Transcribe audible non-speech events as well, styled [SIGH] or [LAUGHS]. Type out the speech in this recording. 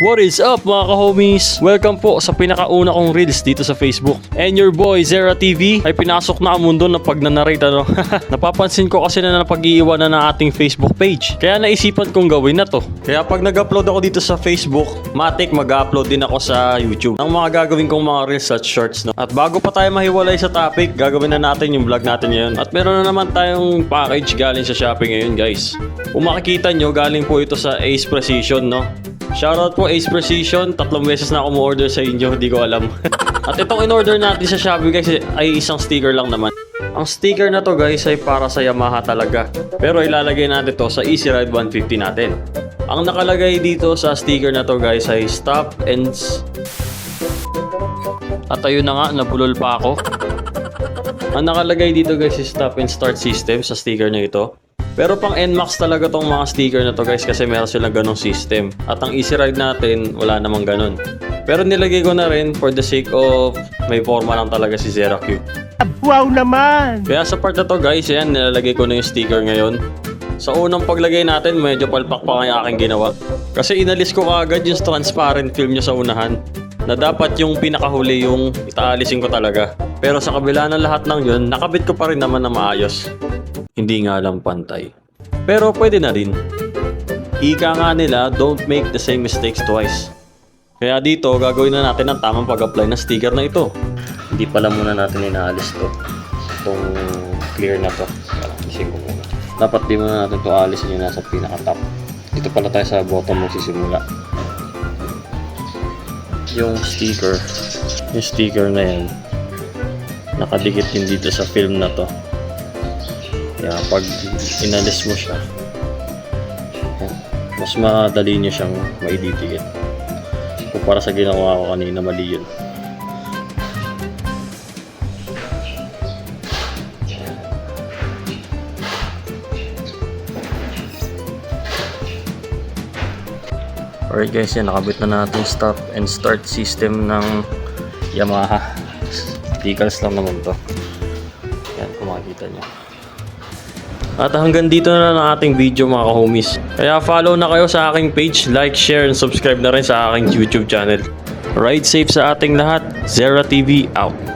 What is up mga ka-homies? Welcome po sa pinakauna kong reels dito sa Facebook. And your boy Zera TV ay pinasok na ang mundo ng pagnanarrate ano. [LAUGHS] Napapansin ko kasi na napag-iiwanan ng ating Facebook page. Kaya naisipan kong gawin na to. Kaya pag nag-upload ako dito sa Facebook, matik mag-upload din ako sa YouTube. Ang mga gagawin kong mga reels at shorts. No? At bago pa tayo mahiwalay sa topic, gagawin na natin yung vlog natin ngayon. At meron na naman tayong package galing sa Shopee ngayon guys. Kung makikita nyo, galing po ito sa Ace Precision, no? Shoutout po Ace Precision, tatlong beses na ako mo-order sa inyo, hindi ko alam. [LAUGHS] At itong in-order natin sa Shopee guys ay isang sticker lang naman. Ang sticker na to guys ay para sa Yamaha talaga. Pero ilalagay natin to sa Easy Ride 150 natin. Ang nakalagay dito sa sticker na to guys ay stop and... At ayun na nga, nabulol pa ako. Ang nakalagay dito guys is stop and start system sa sticker na ito. Pero pang NMAX talaga tong mga sticker na to guys kasi meron silang ganong system. At ang easy ride natin, wala namang ganon. Pero nilagay ko na rin for the sake of may forma lang talaga si Zera Q. Wow naman! Kaya sa part na to guys, yan, nilalagay ko na yung sticker ngayon. Sa unang paglagay natin, medyo palpak pa yung aking ginawa. Kasi inalis ko kaagad yung transparent film niya sa unahan. Na dapat yung pinakahuli yung itaalisin ko talaga. Pero sa kabila ng lahat ng yun, nakabit ko pa rin naman na maayos. Hindi nga lang pantay. Pero pwede na rin. Ika nga nila, don't make the same mistakes twice. Kaya dito, gagawin na natin ang tamang pag-apply ng sticker na ito. Hindi pala muna natin inaalis to. Itong clear na to. Parang ising ko muna. Dapat di muna natin to alisin yung nasa pinaka-top. Dito pala tayo sa bottom magsisimula. Yung sticker. Yung sticker na yan. Nakadikit din dito sa film na to. Kaya pag inalis mo siya, mas madali nyo siyang maididikit. Kumpara sa ginawa ko kanina, mali yun. Alright guys, yan nakabit na natin stop and start system ng Yamaha. Decals lang naman to. Yan, kung makikita nyo. At hanggang dito na lang ang ating video mga ka-homies. Kaya follow na kayo sa aking page, like, share, and subscribe na rin sa aking YouTube channel. Ride safe sa ating lahat. Zera TV out.